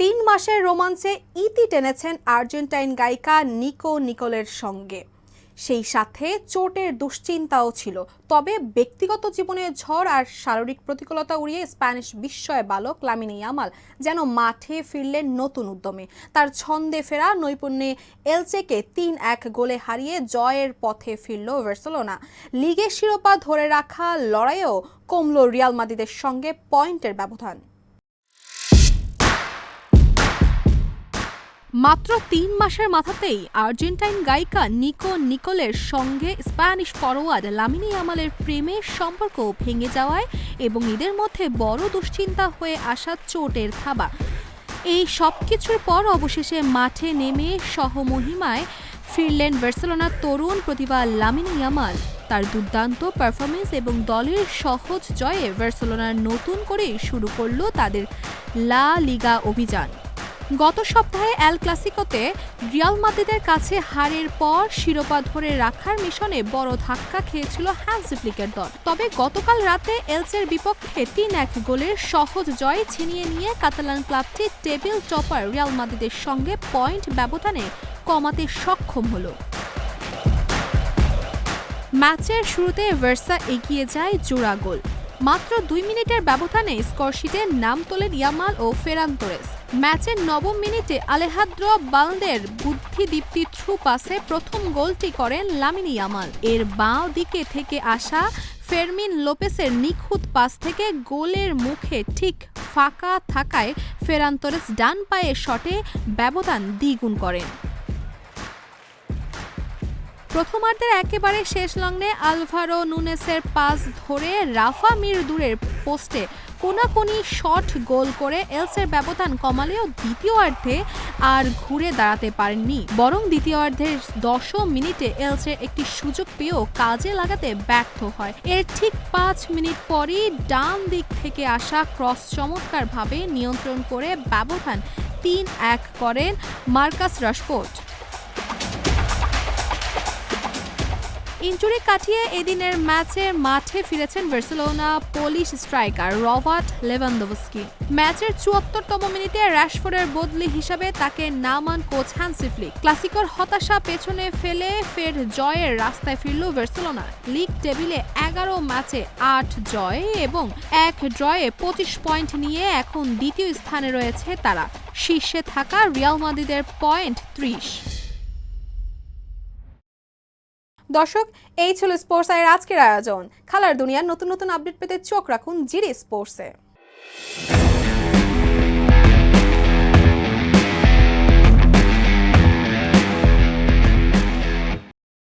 তিন মাসের রোমাঞ্চে ইতি টেনেছেন আর্জেন্টাইন গায়িকা নিকো নিকোলের সঙ্গে। সেই সাথে চোটের দুশ্চিন্তাও ছিল, তবে ব্যক্তিগত জীবনে ঝড় আর শারীরিক প্রতিকূলতা উড়িয়ে স্প্যানিশ বিস্ময় বালক লামিনে ইয়ামাল যেন মাঠে ফিরলেন নতুন উদ্যমে। তার ছন্দে ফেরা নৈপুণ্যে এলচেকে তিন এক গোলে হারিয়ে জয়ের পথে ফিরল ভার্সেলোনা লিগের শিরোপা ধরে রাখা লড়াইয়েও কমল রিয়াল মাদিদের সঙ্গে পয়েন্টের ব্যবধান। মাত্র তিন মাসের মাথাতেই আর্জেন্টাইন গায়িকা নিকো নিকোলের সঙ্গে স্প্যানিশ ফরোয়ার্ড লামিনি আমালের প্রেমের সম্পর্ক ভেঙে যাওয়ায় এবং এদের মধ্যে বড় দুশ্চিন্তা হয়ে আসা চোটের থাবা। এই সব কিছুর পর অবশেষে মাঠে নেমে সহমহিমায় ফিরলেন বার্সেলোনার তরুণ প্রতিভা লামিনি ইয়ামাল তার দুর্দান্ত পারফরমেন্স এবং দলের সহজ জয়ে বার্সেলোনার নতুন করে শুরু করল তাদের লা লিগা অভিযান। গত সপ্তাহে এল ক্লাসিকোতে রিয়াল মাদ্রিদের কাছে হারের পর শিরোপা ধরে রাখার মিশনে বড় ধাক্কা খেয়েছিল হ্যান্সি ফ্লিকের দল। তবে গতকাল রাতে এলসের বিপক্ষে তিন এক গোলের সহজ জয় ছিনিয়ে নিয়ে কাতালান ক্লাবটি টেবিল টপার রিয়াল মাদ্রিদের সঙ্গে পয়েন্ট ব্যবধানে কমাতে সক্ষম হলো। ম্যাচের শুরুতে ভার্সা এগিয়ে যায় জোড়া গোল। মাত্র দুই মিনিটের ব্যবধানে স্করশিটে নাম তোলেন ইয়ামাল ও ফেরান তোরেস। ম্যাচের নবম মিনিটে আলেহাদ্র বালদের বুদ্ধিদীপ্তি থ্রু পাসে প্রথম গোলটি করেন লামিনি ইয়ামাল। এর বাঁ দিকে থেকে আসা ফেরমিন লোপেসের নিখুঁত পাস থেকে গোলের মুখে ঠিক ফাঁকা থাকায় ফেরান তোরেস ডান পায়ে শটে ব্যবধান দ্বিগুণ করেন। প্রথমার্ধের একেবারে শেষ লগ্নে আলভারো নুনেসের পাস ধরে রাফা মির দূরের পোস্টে কোনাকুনি শট গোল করে এলসের ব্যবধান কমালেও দ্বিতীয়ার্ধে আর ঘুরে দাঁড়াতে পারেননি। বরং দ্বিতীয়ার্ধের দশম মিনিটে এলসের একটি সুযোগ পেয়েও কাজে লাগাতে ব্যর্থ হয়। এর ঠিক পাঁচ মিনিট পরই ডান দিক থেকে আসা ক্রস চমৎকারভাবে নিয়ন্ত্রণ করে ব্যবধান তিন এক করেন মার্কাস রাশফোর্ড। ইঞ্জুরি কাটিয়ে এদিনের ম্যাচে মাঠে ফিরেছেন Barcelona Polish striker Robert Lewandowski. ম্যাচের চুয়াত্তরতম মিনিটে র্যাশফোর্ডের বদলি হিসাবে তাকে নামান কোচ হ্যান্সি ফ্লিক। ক্লাসিকর হতাশা পেছনে ফেলে ফের জয়ের রাস্তায় ফিরল বার্সেলোনা। লিগ টেবিলে এগারো ম্যাচে আট জয় এবং এক ড্রয়ে পঁচিশ পয়েন্ট নিয়ে এখন দ্বিতীয় স্থানে রয়েছে তারা। শীর্ষে থাকা রিয়াল মাদিদের পয়েন্ট ত্রিশ। দর্শক, এই ছিল স্পোর্টস আয়ের আজকের আয়োজন। খেলার দুনিয়ার নতুন নতুন আপডেট পেতে চোখ রাখুন জিরি স্পোর্টসে।